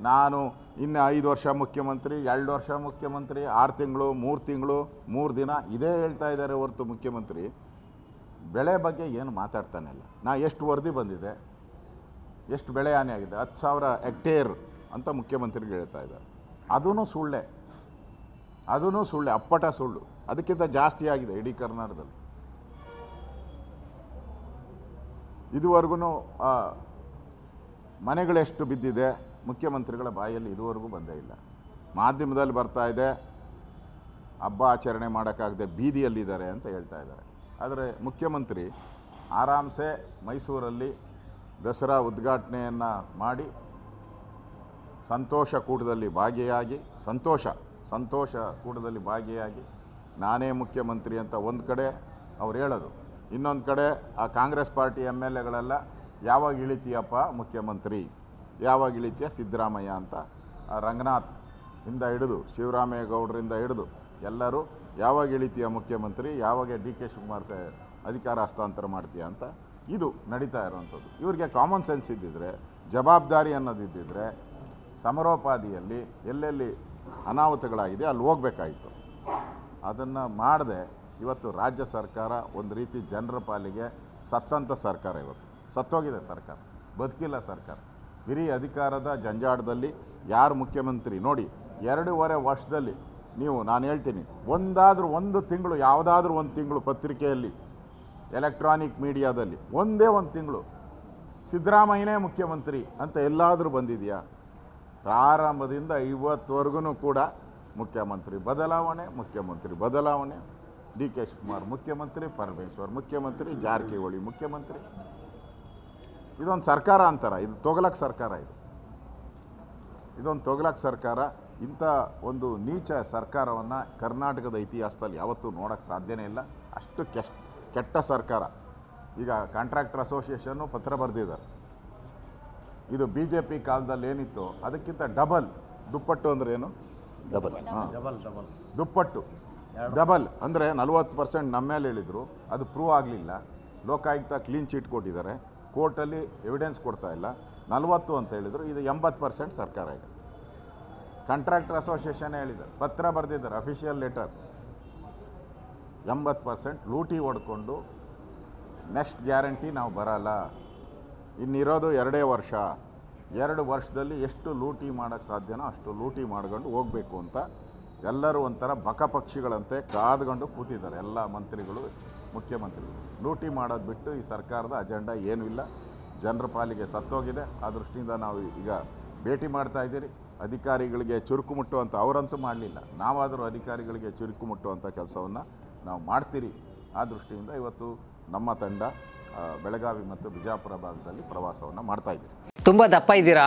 ನಾನು ಇನ್ನು ಐದು ವರ್ಷ ಮುಖ್ಯಮಂತ್ರಿ, ಎರಡು ವರ್ಷ ಮುಖ್ಯಮಂತ್ರಿ, ಆರು ತಿಂಗಳು, ಮೂರು ತಿಂಗಳು, ಮೂರು ದಿನ ಇದೇ ಹೇಳ್ತಾ ಇದ್ದಾರೆ ಹೊರತು ಮುಖ್ಯಮಂತ್ರಿ. ಬೆಳೆ ಬಗ್ಗೆ ಏನು ಮಾತಾಡ್ತಾನೆ ಇಲ್ಲ. ನಾ ಎಷ್ಟು ವರದಿ ಬಂದಿದೆ, ಎಷ್ಟು ಬೆಳೆ ಹಾನಿ ಆಗಿದೆ, ಹತ್ತು ಸಾವಿರ ಹೆಕ್ಟೇರ್ ಅಂತ ಮುಖ್ಯಮಂತ್ರಿಗೆ ಹೇಳ್ತಾ ಇದ್ದಾರೆ. ಅದೂ ಸುಳ್ಳೆ. ಅದೂ ಸುಳ್ಳೆ, ಅಪ್ಪಟ ಸುಳ್ಳು. ಅದಕ್ಕಿಂತ ಜಾಸ್ತಿ ಆಗಿದೆ ಇಡೀ ಕರ್ನಾಟಕದಲ್ಲಿ. ಇದುವರೆಗೂ ಮನೆಗಳೆಷ್ಟು ಬಿದ್ದಿದೆ, ಮುಖ್ಯಮಂತ್ರಿಗಳ ಬಾಯಲ್ಲಿ ಇದುವರೆಗೂ ಬಂದೇ ಇಲ್ಲ. ಮಾಧ್ಯಮದಲ್ಲಿ ಬರ್ತಾ ಇದೆ, ಹಬ್ಬ ಆಚರಣೆ ಮಾಡೋಕ್ಕಾಗದೆ ಬೀದಿಯಲ್ಲಿದ್ದಾರೆ ಅಂತ ಹೇಳ್ತಾ ಇದ್ದಾರೆ. ಆದರೆ ಮುಖ್ಯಮಂತ್ರಿ ಆರಾಮ್ಸೆ ಮೈಸೂರಲ್ಲಿ ದಸರಾ ಉದ್ಘಾಟನೆಯನ್ನು ಮಾಡಿ ಸಂತೋಷ ಕೂಟದಲ್ಲಿ ಭಾಗಿಯಾಗಿ, ಸಂತೋಷ ಸಂತೋಷ ಕೂಟದಲ್ಲಿ ಭಾಗಿಯಾಗಿ ನಾನೇ ಮುಖ್ಯಮಂತ್ರಿ ಅಂತ ಒಂದು ಕಡೆ ಅವ್ರು ಹೇಳೋದು. ಇನ್ನೊಂದು ಕಡೆ ಆ ಕಾಂಗ್ರೆಸ್ ಪಾರ್ಟಿ ಎಂ ಎಲ್ ಎಗಳೆಲ್ಲ ಯಾವಾಗ ಇಳಿತೀಯಪ್ಪ ಮುಖ್ಯಮಂತ್ರಿ? ಯಾವಾಗ ಇಳಿತೀಯ ಸಿದ್ದರಾಮಯ್ಯ ಅಂತ? ರಂಗನಾಥ್ ಇಂದ ಹಿಡಿದು, ಶಿವರಾಮೇಗೌಡರಿಂದ ಹಿಡಿದು ಎಲ್ಲರೂ ಯಾವಾಗ ಇಳಿತೀಯ ಮುಖ್ಯಮಂತ್ರಿ? ಯಾವಾಗ ಡಿ ಕೆ ಶಿವಕುಮಾರ್ ಅಧಿಕಾರ ಹಸ್ತಾಂತರ ಮಾಡ್ತೀಯ ಅಂತ? ಇದು ನಡೀತಾ ಇರೋವಂಥದ್ದು. ಇವರಿಗೆ ಕಾಮನ್ ಸೆನ್ಸ್ ಇದ್ದಿದ್ರೆ, ಜವಾಬ್ದಾರಿ ಅನ್ನೋದಿದ್ದಿದ್ರೆ ಸಮರೋಪಾದಿಯಲ್ಲಿ ಎಲ್ಲೆಲ್ಲಿ ಅನಾಹುತಗಳಾಗಿದೆ ಅಲ್ಲಿ ಹೋಗಬೇಕಾಯಿತು. ಅದನ್ನು ಮಾಡದೆ ಇವತ್ತು ರಾಜ್ಯ ಸರ್ಕಾರ ಒಂದು ರೀತಿ ಜನರ ಪಾಲಿಗೆ ಸತ್ತಂಥ ಸರ್ಕಾರ ಇವತ್ತು. ಸತ್ತೋಗಿದೆ ಸರ್ಕಾರ, ಬದುಕಿಲ್ಲ ಸರ್ಕಾರ. ಹಿರಿ ಅಧಿಕಾರದ ಜಂಜಾಟದಲ್ಲಿ ಯಾರು ಮುಖ್ಯಮಂತ್ರಿ ನೋಡಿ ಎರಡೂವರೆ ವರ್ಷದಲ್ಲಿ ನೀವು, ನಾನು ಹೇಳ್ತೀನಿ, ಒಂದಾದರೂ ಒಂದು ತಿಂಗಳು, ಯಾವುದಾದ್ರೂ ಒಂದು ತಿಂಗಳು ಪತ್ರಿಕೆಯಲ್ಲಿ ಎಲೆಕ್ಟ್ರಾನಿಕ್ ಮೀಡಿಯಾದಲ್ಲಿ ಒಂದೇ ಒಂದು ತಿಂಗಳು, ಸಿದ್ದರಾಮಯ್ಯನೇ ಮುಖ್ಯಮಂತ್ರಿ ಅಂತ ಎಲ್ಲಾದರೂ ಬಂದಿದೆಯಾ? ಪ್ರಾರಂಭದಿಂದ ಇವತ್ತುವರೆಗೂ ಕೂಡ ಮುಖ್ಯಮಂತ್ರಿ ಬದಲಾವಣೆ ಮುಖ್ಯಮಂತ್ರಿ ಬದಲಾವಣೆ. ಡಿ ಕೆ ಶಿವಕುಮಾರ್ ಮುಖ್ಯಮಂತ್ರಿ, ಪರಮೇಶ್ವರ್ ಮುಖ್ಯಮಂತ್ರಿ, ಜಾರಕಿಹೊಳಿ ಮುಖ್ಯಮಂತ್ರಿ. ಇದೊಂದು ಸರ್ಕಾರ ಅಂತಾರ ಇದು ತೊಗಲಕ್ ಸರ್ಕಾರ ಇದು. ಇದೊಂದು ತೊಗಲಕ್ ಸರ್ಕಾರ ಇಂಥ ಒಂದು ನೀಚ ಸರ್ಕಾರವನ್ನು ಕರ್ನಾಟಕದ ಇತಿಹಾಸದಲ್ಲಿ ಯಾವತ್ತೂ ನೋಡೋಕ್ಕೆ ಸಾಧ್ಯನೇ ಇಲ್ಲ. ಅಷ್ಟು ಕೆಷ್ಟ ಕೆಟ್ಟ ಸರ್ಕಾರ. ಈಗ ಕಾಂಟ್ರಾಕ್ಟರ್ ಅಸೋಸಿಯೇಷನ್ನು ಪತ್ರ ಬರೆದಿದ್ದಾರೆ ಇದು ಬಿ ಜೆ ಪಿ ಕಾಲದಲ್ಲಿ ಏನಿತ್ತು ಅದಕ್ಕಿಂತ ಡಬಲ್ ದುಪ್ಪಟ್ಟು ಅಂದರೆ ಏನು? ಡಬಲ್ ಡಬಲ್ ಡಬಲ್ ದುಪ್ಪಟ್ಟು. ಡಬಲ್ ಅಂದರೆ ನಲ್ವತ್ತು ಪರ್ಸೆಂಟ್ ನಮ್ಮ ಮೇಲೆ ಹೇಳಿದರು. ಅದು ಪ್ರೂವ್ ಆಗಲಿಲ್ಲ. ಲೋಕಾಯುಕ್ತ ಕ್ಲೀನ್ ಚೀಟ್ ಕೊಟ್ಟಿದ್ದಾರೆ. ಕೋರ್ಟಲ್ಲಿ ಎವಿಡೆನ್ಸ್ ಕೊಡ್ತಾ ಇಲ್ಲ. ನಲವತ್ತು ಅಂತ ಹೇಳಿದರು, ಇದು ಎಂಬತ್ತು ಪರ್ಸೆಂಟ್ ಸರ್ಕಾರ ಇದೆ. ಕಾಂಟ್ರಾಕ್ಟರ್ ಅಸೋಸಿಯೇಷನ್ ಹೇಳಿದ್ದಾರೆ. ಪತ್ರ ಬರೆದಿದ್ದಾರೆ ಅಫಿಷಿಯಲ್ ಲೆಟರ್ ಎಂಬತ್ತು ಪರ್ಸೆಂಟ್ ಲೂಟಿ ಹೊಡ್ಕೊಂಡು ನೆಕ್ಸ್ಟ್ ಗ್ಯಾರಂಟಿ ನಾವು ಬರಲ್ಲ. ಇನ್ನಿರೋದು ಎರಡೇ ವರ್ಷ. ಎರಡು ವರ್ಷದಲ್ಲಿ ಎಷ್ಟು ಲೂಟಿ ಮಾಡೋಕ್ಕೆ ಸಾಧ್ಯನೋ ಅಷ್ಟು ಲೂಟಿ ಮಾಡ್ಕೊಂಡು ಹೋಗಬೇಕು ಅಂತ ಎಲ್ಲರೂ ಒಂಥರ ಬಕಪಕ್ಷಿಗಳಂತೆ ಕಾದ್ಕೊಂಡು ಕೂತಿದ್ದಾರೆ. ಎಲ್ಲ ಮಂತ್ರಿಗಳು, ಮುಖ್ಯಮಂತ್ರಿಗಳು. ಲೂಟಿ ಮಾಡೋದು ಬಿಟ್ಟು ಈ ಸರ್ಕಾರದ ಅಜೆಂಡಾ ಏನೂ ಇಲ್ಲ. ಜನರ ಪಾಲಿಗೆ ಸತ್ತೋಗಿದೆ. ಆ ದೃಷ್ಟಿಯಿಂದ ನಾವು ಈಗ ಭೇಟಿ ಮಾಡ್ತಾ ಇದ್ದೀರಿ. ಅಧಿಕಾರಿಗಳಿಗೆ ಚುರುಕು ಮುಟ್ಟುವಂಥ ಅವರಂತೂ ಮಾಡಲಿಲ್ಲ. ನಾವಾದರೂ ಅಧಿಕಾರಿಗಳಿಗೆ ಚುರುಕು ಮುಟ್ಟುವಂಥ ಕೆಲಸವನ್ನು ನಾವು ಮಾಡ್ತೀರಿ. ಆ ದೃಷ್ಟಿಯಿಂದ ಇವತ್ತು ನಮ್ಮ ತಂಡ ಬೆಳಗಾವಿ ಮತ್ತು ಬಿಜಾಪುರ ಭಾಗದಲ್ಲಿ ಪ್ರವಾಸವನ್ನು ಮಾಡ್ತಾ ಇದ್ದೀರಿ. ತುಂಬ ದಪ್ಪ ಇದ್ದೀರಾ?